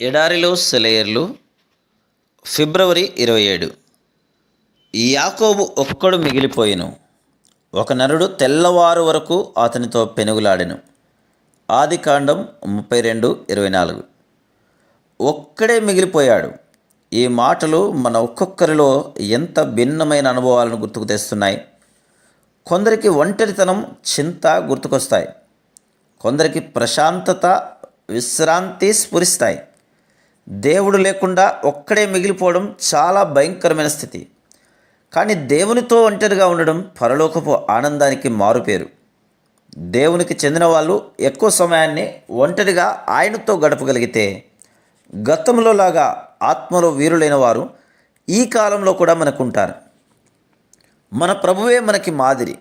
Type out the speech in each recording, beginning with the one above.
ఎడారిలో సెలయర్లు ఫిబ్రవరి ఇరవై ఏడు. యాకోబు ఒక్కడు మిగిలిపోయెను. ఒక నరుడు తెల్లవారు వరకు అతనితో పెనుగులాడెను. ఆది కాండం ముప్పై రెండు ఇరవై నాలుగు. ఒక్కడే మిగిలిపోయాడు. ఈ మాటలు మన ఒక్కొక్కరిలో ఎంత భిన్నమైన అనుభవాలను గుర్తుకు తెస్తున్నాయి. కొందరికి ఒంటరితనం చింత గుర్తుకొస్తాయి. కొందరికి ప్రశాంతత విశ్రాంతి స్ఫురిస్తాయి. దేవుడు లేకుండా ఒక్కడే మిగిలిపోవడం చాలా భయంకరమైన స్థితి. కానీ దేవునితో ఒంటరిగా ఉండడం పరలోకపు ఆనందానికి మారుపేరు. దేవునికి చెందిన వాళ్ళు ఎక్కువ సమయాన్ని ఒంటరిగా ఆయనతో గడపగలిగితే గతంలో లాగా ఆత్మలో వీరులైన వారు ఈ కాలంలో కూడా మనకుంటారు. మన ప్రభువే మనకి మాదిరి.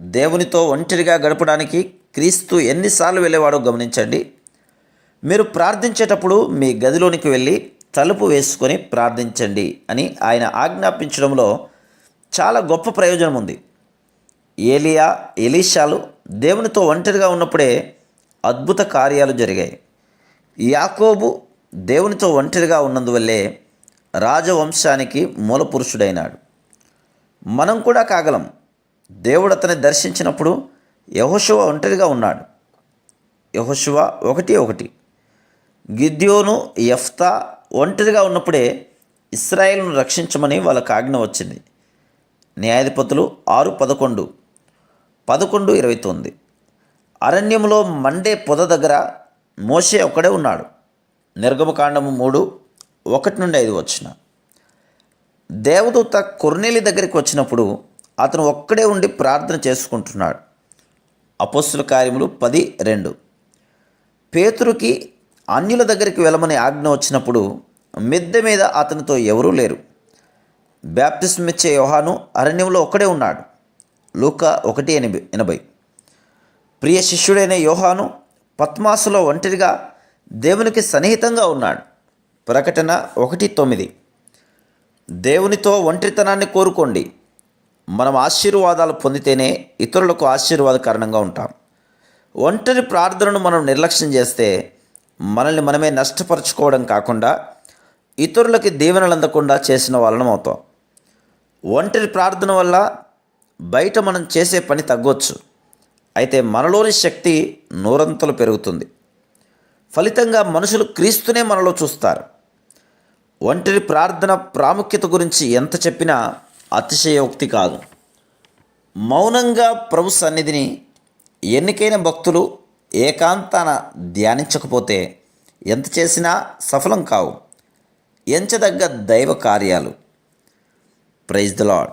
దేవునితో ఒంటరిగా గడపడానికి క్రీస్తు ఎన్నిసార్లు వెళ్ళేవాడో గమనించండి. మీరు ప్రార్థించేటప్పుడు మీ గదిలోనికి వెళ్ళి తలుపు వేసుకొని ప్రార్థించండి అని ఆయన ఆజ్ఞాపించడంలో చాలా గొప్ప ప్రయోజనం ఉంది. ఏలియా ఎలీషాలు దేవునితో ఒంటరిగా ఉన్నప్పుడే అద్భుత కార్యాలు జరిగాయి. యాకోబు దేవునితో ఒంటరిగా ఉన్నందువల్లే రాజవంశానికి మూలపురుషుడైనాడు మనం కూడా కాగలం. దేవుడు అతన్ని దర్శించినప్పుడు యహోశివ ఒంటరిగా ఉన్నాడు. యహోశివ ఒకటి ఒకటి. గిద్యోను యఫ్తా ఒంటరిగా ఉన్నప్పుడే ఇస్రాయేల్ను రక్షించమని వాళ్ళకు ఆజ్ఞ వచ్చింది. న్యాయాధిపతులు ఆరు పదకొండు. పదకొండు ఇరవై తొమ్మిది. అరణ్యంలో మండే పొద దగ్గర మోషే ఒక్కడే ఉన్నాడు. నిర్గమకాండము మూడు ఒకటి నుండి ఐదు వచ్చిన. దేవదూత కొర్నేలి దగ్గరికి వచ్చినప్పుడు అతను ఒక్కడే ఉండి ప్రార్థన చేసుకుంటున్నాడు. అపస్సుల కార్యములు పది రెండు. పేతురుకి అన్యుల దగ్గరికి వెళ్ళమని ఆజ్ఞ వచ్చినప్పుడు మిద్దె మీద అతనితో ఎవరూ లేరు. బ్యాప్టిస్మ్ ఇచ్చే యోహాను అరణ్యంలో ఒక్కడే ఉన్నాడు. లూక ఒకటి ఎనభై ఎనభై. ప్రియ శిష్యుడైన యోహాను పద్మాసులో ఒంటరిగా దేవునికి సన్నిహితంగా ఉన్నాడు. ప్రకటన ఒకటి తొమ్మిది. దేవునితో ఒంటరితనాన్ని కోరుకోండి. మనం ఆశీర్వాదాలు పొందితేనే ఇతరులకు ఆశీర్వాద కారణంగా ఉంటాం. ఒంటరి ప్రార్థనను మనం నిర్లక్ష్యం చేస్తే మనల్ని మనమే నష్టపరుచుకోవడం కాకుండా ఇతరులకి దీవెనలు అందకుండా చేసిన వాళ్ళం అవుతాం. ఒంటరి ప్రార్థన వల్ల బయట మనం చేసే పని తగ్గొచ్చు. అయితే మనలోని శక్తి నూరంతలు పెరుగుతుంది. ఫలితంగా మనుషులు క్రీస్తునే మనలో చూస్తారు. ఒంటరి ప్రార్థన ప్రాముఖ్యత గురించి ఎంత చెప్పినా అతిశయోక్తి కాదు. మౌనంగా ప్రభు సన్నిధిని ఎన్నికైన భక్తులు ఏకాంతాన ధ్యానించకపోతే ఎంత చేసినా సఫలం కావు. ఎంచదగ్గ దైవ కార్యాలు. Praise the lord